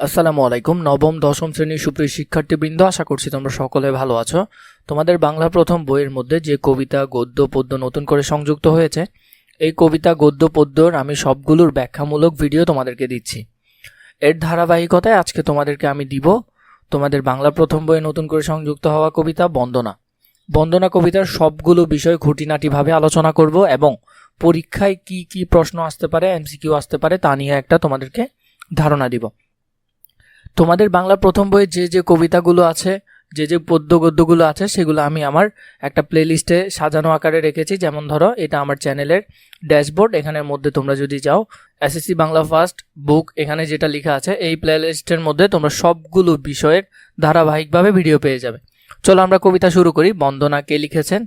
আসসালামু আলাইকুম। নবম, দশম শ্রেণির সুপ্রিয় শিক্ষার্থীবৃন্দ, আশা করছি তোমরা সকলে ভালো আছো। তোমাদের বাংলা প্রথম বইয়ের মধ্যে যে কবিতা, গদ্য, পদ্য নতুন করে সংযুক্ত হয়েছে, এই কবিতা, গদ্য পদ্যর আমি সবগুলোর ব্যাখ্যামূলক ভিডিও তোমাদেরকে দিচ্ছি। এর ধারাবাহিকতায় আজকে তোমাদেরকে আমি দিব তোমাদের বাংলা প্রথম বইয়ে নতুন করে সংযুক্ত হওয়া কবিতা, বন্দনা। বন্দনা কবিতার সবগুলো বিষয় খুঁটিনাটিভাবে আলোচনা করব এবং পরীক্ষায় কি কি প্রশ্ন আসতে পারে, এমসিকিউ আসতে পারে তা নিয়ে একটা তোমাদেরকে ধারণা দিব। তোমাদের বাংলা প্রথম বইয়ে যে যে কবিতাগুলো আছে, যে যে পদ্য গদ্যগুলো আছে, সেগুলো আমি আমার একটা প্লেলিস্টে সাজানো আকারে রেখেছি। যেমন ধরো, এটা আমার চ্যানেলের ড্যাশবোর্ড এখানের মধ্যে তোমরা যদি যাও এসএসসি বাংলা ফার্স্ট বুক এখানে যেটা লেখা আছে, এই প্লেলিস্টের মধ্যে তোমরা সবগুলো বিষয়ের ধারাবাহিকভাবে ভিডিও পেয়ে যাবে। চলো আমরা কবিতা শুরু করি। বন্দনা কে লিখেছেন?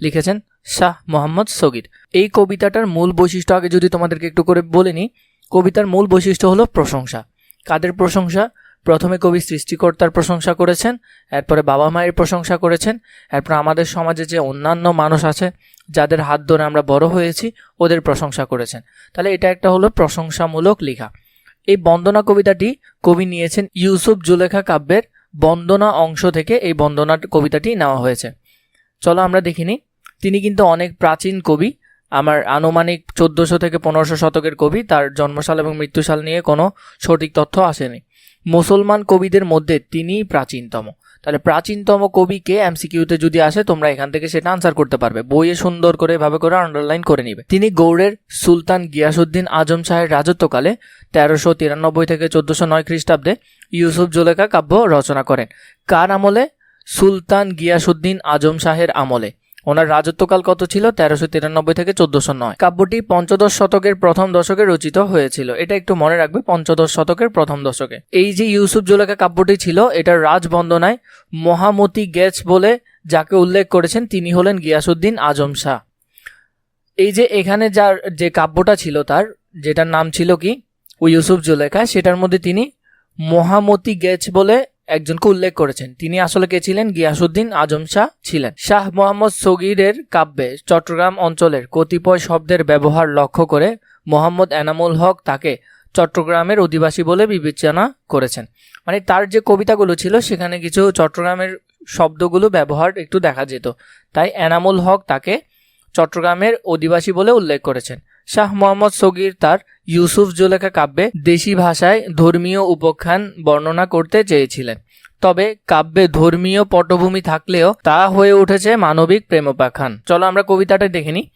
লিখেছেন শাহ মোহাম্মদ সগির। এই কবিতাটার মূল বৈশিষ্ট্য আগে যদি তোমাদেরকে একটু করে বলে নিই, কবিতার মূল বৈশিষ্ট্য হলো প্রশংসা। কাদের প্রশংসা? প্রথমে কবি সৃষ্টিকর্তার প্রশংসা করেছেন, এরপরে বাবা মায়ের প্রশংসা করেছেন, এরপর আমাদের সমাজে যে অন্যান্য মানুষ আছে, যাদের হাত ধরে আমরা বড় হয়েছি, ওদের প্রশংসা করেছেন। তাহলে এটা একটা হলো প্রশংসামূলক লেখা। এই বন্দনা কবিতাটি কবি নিয়েছেন ইউসুফ জুলেখা কাব্যের বন্দনা অংশ থেকে এই বন্দনা কবিতাটি নেওয়া হয়েছে। চলো আমরা দেখিনি, তিনি কিন্তু অনেক প্রাচীন কবি আমার আনুমানিক চোদ্দোশো থেকে পনেরোশো শতকের কবি, তার জন্মসাল এবং মৃত্যুসাল নিয়ে কোনো সঠিক তথ্য আসেনি। মুসলমান কবিদের মধ্যে তিনিই প্রাচীনতম। তাহলে প্রাচীনতম কবিকে এমসিকিউতে যদি আসে, তোমরা এখান থেকে সেটা আনসার করতে পারবে। বইয়ে সুন্দর করে এভাবে করে আন্ডারলাইন করে নিবে। তিনি গৌড়ের সুলতান গিয়াসুদ্দিন আজম শাহের রাজত্বকালে তেরোশো তিরানব্বই থেকে চোদ্দশো নয় খ্রিস্টাব্দে ইউসুফ জুলেখা কাব্য রচনা করেন। কার আমলে? সুলতান গিয়াসুদ্দিন আজম শাহের আমলে। ওনার রাজত্বকাল কত ছিল? তেরোশো তিরানব্বই থেকে চোদ্দশো নয়। কাব্যটি পঞ্চদশ শতকের প্রথম দশকে রচিত হয়েছিল। এটা একটু মনে রাখবে, পঞ্চদশ শতকের প্রথম দশকে। এই যে ইউসুফ জুলেখা কাব্যটি ছিল এটার রাজবন্দনায় মহামতি গেছ বলে যাকে উল্লেখ করেছেন, তিনি হলেন গিয়াসুদ্দিন আজম শাহ। এই যে এখানে যার যে কাব্যটা ছিল তার, যেটার নাম ছিল কি? ও ইউসুফ জুলেখা সেটার মধ্যে তিনি মহামতি গেছ বলে একজনকে উল্লেখ করেছেন। তিনি আসলে কে ছিলেন? গিয়াসুদ্দিন আজম শাহ ছিলেন। শাহ মোহাম্মদ সগিরের কাব্যে চট্টগ্রাম অঞ্চলের কতিপয় শব্দের ব্যবহার লক্ষ্য করে মোহাম্মদ এনামুল হক তাকে চট্টগ্রামের অধিবাসী বলে বিবেচনা করেছেন। মানে তার যে কবিতাগুলো ছিল, সেখানে কিছু চট্টগ্রামের শব্দগুলো ব্যবহার একটু দেখা যেত। তাই এনামুল হক তাকে চট্টগ্রামের অধিবাসী বলে উল্লেখ করেছেন। শাহ মোহাম্মদ সগির তার ইউসুফ জুলেখা কাব্যে দেশি ভাষায় ধর্মীয় উপাখ্যান বর্ণনা করতে চেয়েছিলেন। তবে কাব্যে ধর্মীয় পটভূমি থাকলেও তা হয়ে উঠেছে মানবিক প্রেমোপাখ্যান। চলো আমরা কবিতাটা দেখে নিই।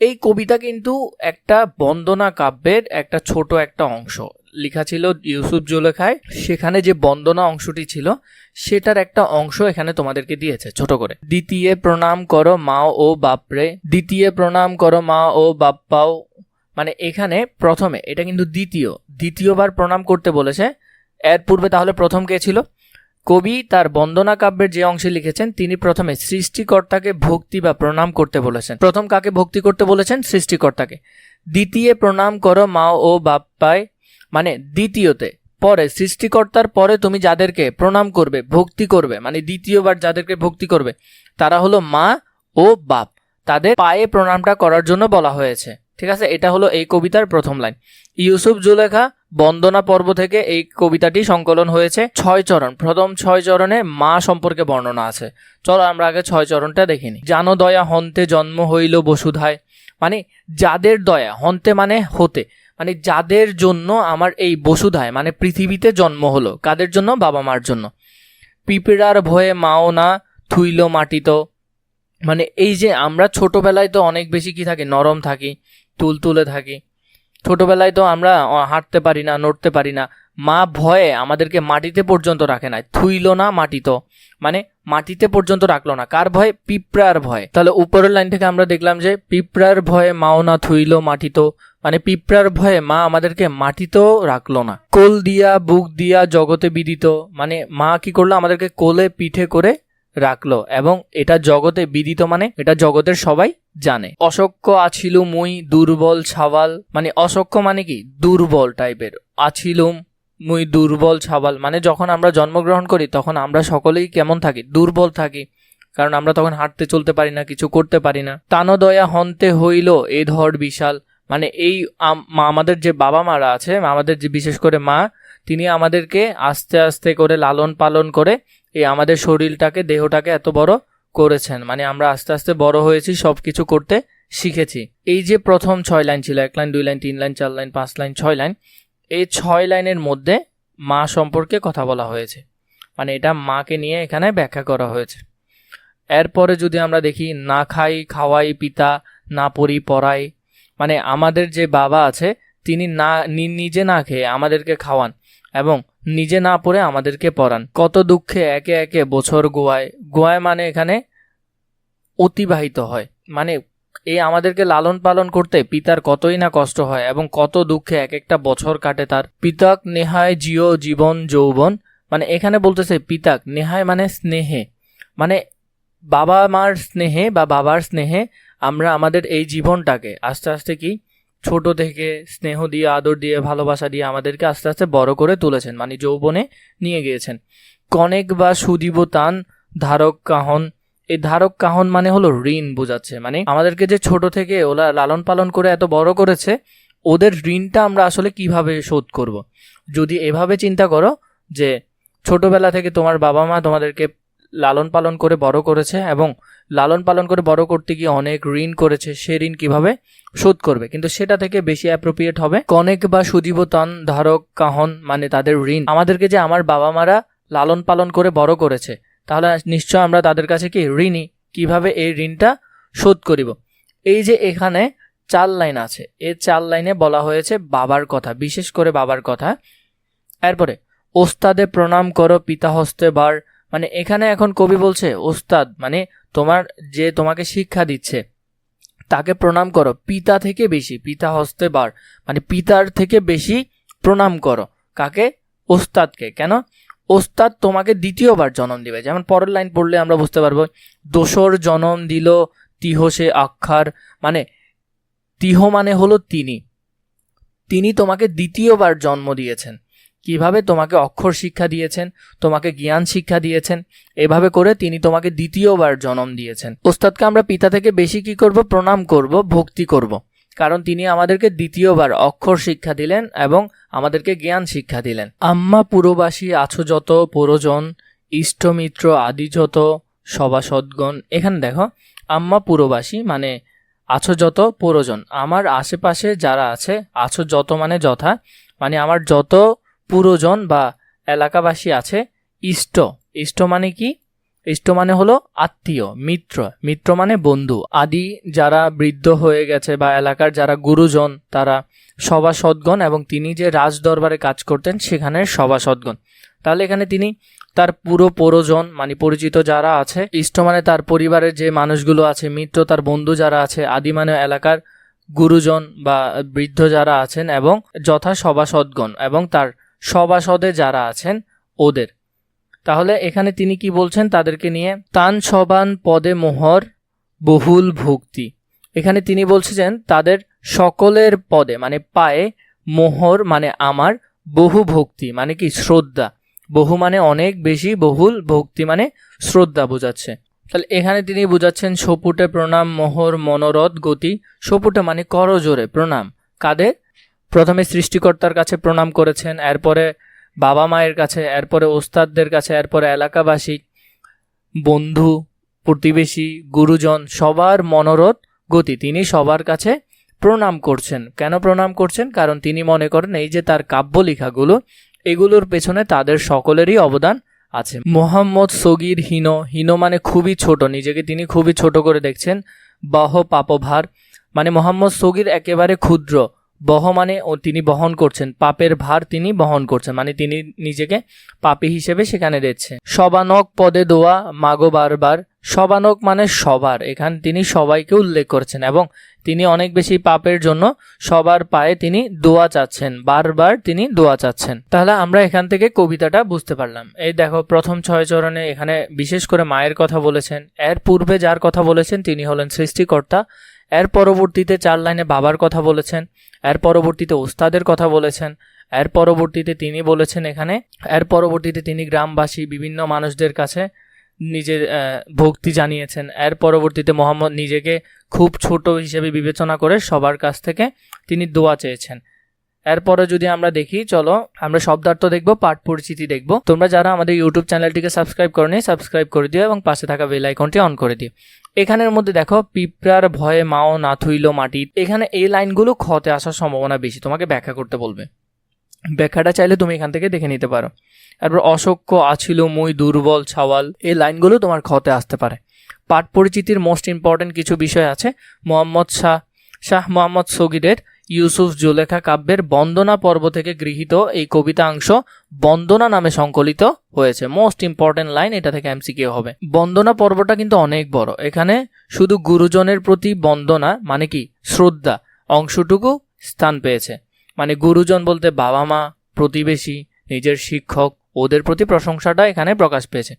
এই কবিতা কিন্তু একটা বন্দনা কাব্যের একটা ছোট একটা অংশ। লেখা ছিল ইউসুফ জুলেখায়। সেখানে যে বন্দনা অংশটি ছিল, সেটার একটা অংশ এখানে তোমাদেরকে দিয়েছে, ছোট করে। দ্বিতীয় প্রণাম করো মা ও বাপরে। দ্বিতীয় প্রণাম করো মা ও বাপ্পাও। মানে এখানে প্রথমে, এটা কিন্তু দ্বিতীয়, দ্বিতীয়বার প্রণাম করতে বলেছে। এর পূর্বে তাহলে প্রথম কে ছিল? কবি তার বন্দনা কাব্যের যে অংশে লিখেছেন, তিনি প্রথমে সৃষ্টিকর্তাকে ভক্তি বা প্রণাম করতে বলেছেন। প্রথম কাকে ভক্তি করতে বলেছেন? সৃষ্টিকর্তাকে। দ্বিতীয় প্রণাম করো মা ও বাপ্পায় মানে দ্বিতীয়তে, পরে, সৃষ্টিকর্তার পরে তুমি যাদেরকে প্রণাম করবে, ভক্তি করবে মানে দ্বিতীয়বার যাদেরকে ভক্তি করবে, তারা হলো মা ও বাপ। তাদের পায়ে প্রণামটা করার জন্য বলা হয়েছে। ঠিক আছে? এটা হলো এই কবিতার প্রথম লাইন। ইউসুফ জুলেখা, বন্দনা পর্ব থেকে এই কবিতাটি সংকলন হয়েছে ছয় চরণ। প্রথম ছয় চরণে মা সম্পর্কে বর্ণনা আছে। চলো আমরা আগে ছয় চরণটা দেখিনি জানো দয়া হন্তে জন্ম হইল বসুধায়। মানে যাদের দয়া, হন্তে মানে হতে। মানে যাদের জন্য আমার এই বসুধায় মানে পৃথিবীতে জন্ম হলো। কাদের জন্য? বাবা মার জন্য। পিঁপড়ার ভয়ে মাও না থুইল মাটিত। মানে এই যে আমরা ছোটবেলায় তো অনেক বেশি কি থাকি? নরম থাকি। তুলতুলে থাকি। ছোটোবেলায় তো আমরা হাঁটতে পারি না, নড়তে পারি না। মা ভয়ে আমাদেরকে মাটিতে পর্যন্ত রাখে না থুইল না মাটি তো। মানে মাটিতে পর্যন্ত রাখল না। কার ভয়ে? পিঁপড়ার ভয়। তাহলে উপরের লাইন থেকে আমরা দেখলাম যে, পিঁপড়ার ভয়ে মাও না থুইল তো। মানে পিঁপড়ার ভয়ে মা আমাদেরকে মাটিতেও রাখল না। কোল দিয়া, বুক দিয়া জগতে বিদিত। মানে মা কি করল? আমাদেরকে কোলে পিঠে করে রাখল এবং এটা জগতে বিদিত মানে এটা জগতের সবাই জানে। অসক্ষ, আছিলু, মুই, দুর্বল, ছাওয়াল মানে অসক্ষ মানে কি? দুর্বল টাইপের। আছিলুম মুই, দুর্বল, ছাওয়াল মানে যখন আমরা জন্মগ্রহণ করি তখন আমরা সকলেই কেমন থাকি? দুর্বল থাকি। কারণ আমরা তখন হাঁটতে চলতে পারি না, কিছু করতে পারি না। তানদয়া হন্তে হইল এ ধর বিশাল। মানে এই আমাদের যে বাবা মারা আছে, আমাদের যে বিশেষ করে মা, তিনি আমাদেরকে আস্তে আস্তে করে লালন পালন করে এই আমাদের শরীরটাকে, দেহটাকে এত বড় করেছেন। মানে আমরা আস্তে আস্তে বড় হয়েছি সব কিছু করতে শিখেছি। এই যে প্রথম ছয় লাইন ছিল, এক লাইন, দুই লাইন, তিন লাইন, চার লাইন, পাঁচ লাইন, ছয় লাইন, এই ছয় লাইনের মধ্যে মা সম্পর্কে কথা বলা হয়েছে। মানে এটা মাকে নিয়ে এখানে ব্যাখ্যা করা হয়েছে। এরপরে যদি আমরা দেখি, না খাই, খাওয়াই, পিতা, না পড়ি, পড়াই মানে আমাদের যে বাবা আছে, তিনি না, নিজে না খেয়ে আমাদেরকে খাওয়ান এবং নিজে না পড়ে আমাদেরকে পড়ান। কত দুঃখে একে একে বছর গোয়ায়। গোয়ায় মানে এখানে অতিবাহিত হয়। মানে এই আমাদেরকে লালন পালন করতে পিতার কতই না কষ্ট হয় এবং কত দুঃখে এক একটা বছর কাটে তার। পিতাক নেহায় জিও জীবন যৌবন। মানে এখানে বলতেছে পিতাক, নেহায় মানে স্নেহে। মানে বাবা মার স্নেহে বা বাবার স্নেহে আমরা আমাদের এই জীবনটাকে আস্তে আস্তে কি ছোট থেকে, স্নেহ দিয়ে, আদর দিয়ে, ভালোবাসা দিয়ে আমাদেরকে আস্তে আস্তে বড় করে তুলেছেন মানে যৌবনে নিয়ে গিয়েছেন কনেক বা সুদীব তান ধারক কাহন, এই ধারক কাহন মানে হলো ঋণ বোঝাচ্ছে মানে আমাদেরকে যে ছোট থেকে ওরা লালন পালন করে এত বড় করেছে, ওদের ঋণটা আমরা আসলে কীভাবে শোধ করব। যদি এভাবে চিন্তা করো যে ছোটবেলা থেকে তোমার বাবা মা তোমাদেরকে লালন পালন করে বড় করেছে এবং লালন পালন করে বড় করতে গিয়ে অনেক ঋণ করেছে, সে ঋণ কীভাবে শোধ করবে? কিন্তু সেটা থেকে বেশি অ্যাপ্রোপ্রিয়েট হবে কনেক বা সুদীবতান ধারক কাহন মানে তাদের ঋণ। আমাদেরকে যে আমার বাবা মারা লালন পালন করে বড় করেছে, তাহলে নিশ্চয় আমরা তাদের কাছে কি ঋণই কীভাবে এই ঋণটা শোধ করিব? এই যে এখানে চার লাইন আছে এই চার লাইনে বলা হয়েছে বাবার কথা, বিশেষ করে বাবার কথা। এরপরে, ওস্তাদে প্রণাম করো পিতা হস্তে বার মানে এখানে এখন কবি বলছে, ওস্তাদ মানে তোমার যে তোমাকে শিক্ষা দিচ্ছে, তাকে প্রণাম করো। পিতা থেকে বেশি, পিতা হস্তে বার। মানে পিতার থেকে বেশি প্রণাম করো। কাকে? ওস্তাদকে। কেন? ওস্তাদ তোমাকে দ্বিতীয়বার জন্ম দিবে। যেমন পরের লাইন পড়লে আমরা বুঝতে পারব দোসর জন্ম দিল তিহ সে আক্ষার মানে তিহ মানে হলো তিনি। তিনি তোমাকে দ্বিতীয়বার জন্ম দিয়েছেন। কীভাবে তোমাকে অক্ষর শিক্ষা দিয়েছেন, তোমাকে জ্ঞান শিক্ষা দিয়েছেন, এভাবে করে তিনি তোমাকে দ্বিতীয়বার জন্ম দিয়েছেন। ওস্তাদকে আমরা পিতা থেকে বেশি কি করব? প্রণাম করব, ভক্তি করব। কারণ তিনি আমাদেরকে দ্বিতীয়বার অক্ষর শিক্ষা দিলেন এবং আমাদেরকে জ্ঞান শিক্ষা দিলেন। আম্মা পুরবাসী আছো যত, পরজন, ইষ্টমিত্র আদি যত, সভাসদগণ। এখানে দেখো, আম্মা পুরবাসী মানে আছো যত, পরজন। আমার আশেপাশে যারা আছে, আছো যত মানে যথা। মানে আমার যত পুরজন বা এলাকাবাসী আছে ইষ্ট। ইষ্ট মানে কি? ইষ্ট মানে হলো আত্মীয়, মিত্র। মিত্র মানে বন্ধু। আদি যারা বৃদ্ধ হয়ে গেছে বা এলাকার যারা গুরুজন, তারা সভাসদগণ এবং তিনি যে রাজ দরবারে কাজ করতেন সেখানের সভাসদগণ। তাহলে এখানে তিনি তার পুরো পরজন মানে পরিচিত যারা আছে, ইষ্ট মানে তার পরিবারের যে মানুষগুলো আছে, মিত্র তার বন্ধু যারা আছে, আদি মানে এলাকার গুরুজন বা বৃদ্ধ যারা আছেন এবং যথা সভাসদগণ এবং তার সভাসদে যারা আছেন, ওদের। তাহলে এখানে তিনি কি বলছেন তাদেরকে নিয়ে? তান সবান পদে মোহর বহুল ভক্তি। এখানে তিনি বলছেন তাদের সকলের পদে মানে পায়ে মোহর মানে আমার বহু ভক্তি মানে কি শ্রদ্ধা। বহু মানে অনেক বেশি, বহুল ভক্তি মানে শ্রদ্ধা বোঝাচ্ছে। তাহলে এখানে তিনি বোঝাচ্ছেন সপুটে প্রণাম, মোহর, মনোরথ, গতি। সপুটে মানে করজোরে প্রণাম। কাদের? প্রথমে সৃষ্টিকর্তার কাছে প্রণাম করেছেন, এরপরে বাবা মায়ের কাছে, এরপরে ওস্তাদদের কাছে, এরপরে এলাকাবাসী, বন্ধু, প্রতিবেশী, গুরুজন, সবার মনোরথ গতি, তিনি সবার কাছে প্রণাম করছেন। কেন প্রণাম করছেন? কারণ তিনি মনে করেন এই যে তার কাব্য লেখাগুলো এগুলোর পেছনে তাদের সকলেরই অবদান আছে। মোহাম্মদ সগির হীন হীন মানে খুবই ছোট, নিজেকে তিনি খুবই ছোট করে দেখছেন। বহ, পাপভার মানে মোহাম্মদ সগির একেবারে ক্ষুদ্র। বহ মানে ও তিনি বহন করছেন, পাপের ভার তিনি বহন করছেন মানে তিনি নিজেকে পাপী হিসেবে সেখানে দিচ্ছে সবানক পদে দোয়া মাগো বারবার। সবানক মানে সবার, এখানে তিনি সবাইকে উল্লেখ করছেন এবং তিনি অনেক বেশি পাপের জন্য সবার পায়ে তিনি দোয়া চাচ্ছেন, বারবার তিনি দোয়া চাচ্ছেন। তাহলে আমরা এখান থেকে কবিতাটা বুঝতে পারলাম। এই দেখো, প্রথম ছয় চরণে এখানে বিশেষ করে মায়ের কথা বলেছেন। এর পূর্বে যার কথা বলেছেন, তিনি হলেন সৃষ্টিকর্তা। এর পরবর্তীতে চার লাইনে বাবার কথা বলেছেন, এর পরবর্তীতে ওস্তাদের কথা বলেছেন, এর পরবর্তীতে তিনি বলেছেন এখানে, এর পরবর্তীতে তিনি গ্রামবাসী, বিভিন্ন মানুষদের কাছে নিজের ভক্তি জানিয়েছেন। এর পরবর্তীতে মোহাম্মদ নিজেকে খুব ছোট হিসেবে বিবেচনা করে সবার কাছ থেকে তিনি দোয়া চেয়েছেন। এরপরে যদি আমরা দেখি, চলো আমরা শব্দার্থ দেখব, পাঠ পরিচিতি দেখব। তোমরা যারা আমাদের ইউটিউব চ্যানেলটিকে সাবস্ক্রাইব করনি সাবস্ক্রাইব করে দিও এবং পাশে থাকা বেল আইকনটি অন করে দিও। এখানের মধ্যে দেখো, পিঁপড়ার ভয়ে মাও না থুইল মাটি। এখানে এই লাইনগুলো খতে আসার সম্ভাবনা বেশি, তোমাকে ব্যাখ্যা করতে বলবে। ব্যাখ্যাটা চাইলে তুমি এখান থেকে দেখে নিতে পারো। তারপর অসক্য আছিল, মুই, দুর্বল, ছাওয়াল, এই লাইনগুলো তোমার খতে আসতে পারে। পাঠ পরিচিতির মোস্ট ইম্পর্টেন্ট কিছু বিষয় আছে, মোহাম্মদ শাহ শাহ মোহাম্মদ সগিরের ইউসুফ জুলেখা কাব্যের বন্দনা পর্ব থেকে গৃহীত এই কবিতাংশ বন্দনা নামে সংকলিত হয়েছে। মোস্ট ইম্পর্টেন্ট লাইন এটা থেকে এমসিকিউ হবে। বন্দনা পর্বটা কিন্তু অনেক বড়। এখানে শুধু গুরুজনের প্রতি বন্দনা মানে কি? শ্রদ্ধা অংশটুকু স্থান পেয়েছে। মানে গুরুজন বলতে বাবা মা, প্রতিবেশী, নিজের শিক্ষক, ওদের প্রতি প্রশংসাটা এখানে প্রকাশ পেয়েছে।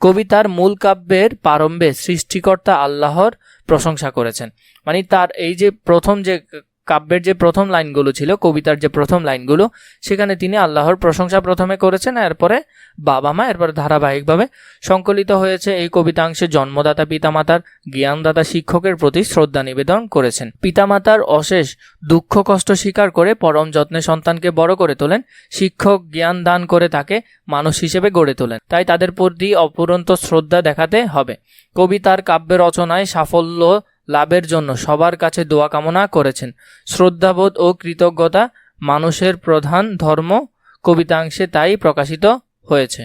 কবিতার মূল কাব্যের প্রারম্ভে সৃষ্টিকর্তা আল্লাহর প্রশংসা করেছেন। মানে তার এই যে প্রথম যে কাব্যের যে প্রথম লাইনগুলো ছিল, কবিতার যে প্রথম লাইনগুলো, সেখানে তিনি আল্লাহর প্রশংসা প্রথমে করেছেন, এরপরে বাবা মা, এরপরে ধারাবাহিকভাবে সংকলিত হয়েছে এই কবিতাংশে জন্মদাতা পিতামাতার, জ্ঞানদাতা শিক্ষকের প্রতি শ্রদ্ধা নিবেদন করেছেন। পিতামাতার অশেষ দুঃখ, কষ্ট স্বীকার করে পরম যত্নে সন্তানকে বড় করে তোলেন, শিক্ষক জ্ঞান দান করে তাকে মানুষ হিসেবে গড়ে তোলেন। তাই তাদের প্রতি অপুরন্ত শ্রদ্ধা দেখাতে হবে। কবি তার কাব্য রচনায় সাফল্য লাভের জন্য সবার কাছে দোয়া কামনা করেছেন। শ্রদ্ধাবোধ ও কৃতজ্ঞতা মানুষের প্রধান ধর্ম, কবিতাংশে তাই প্রকাশিত হয়েছে।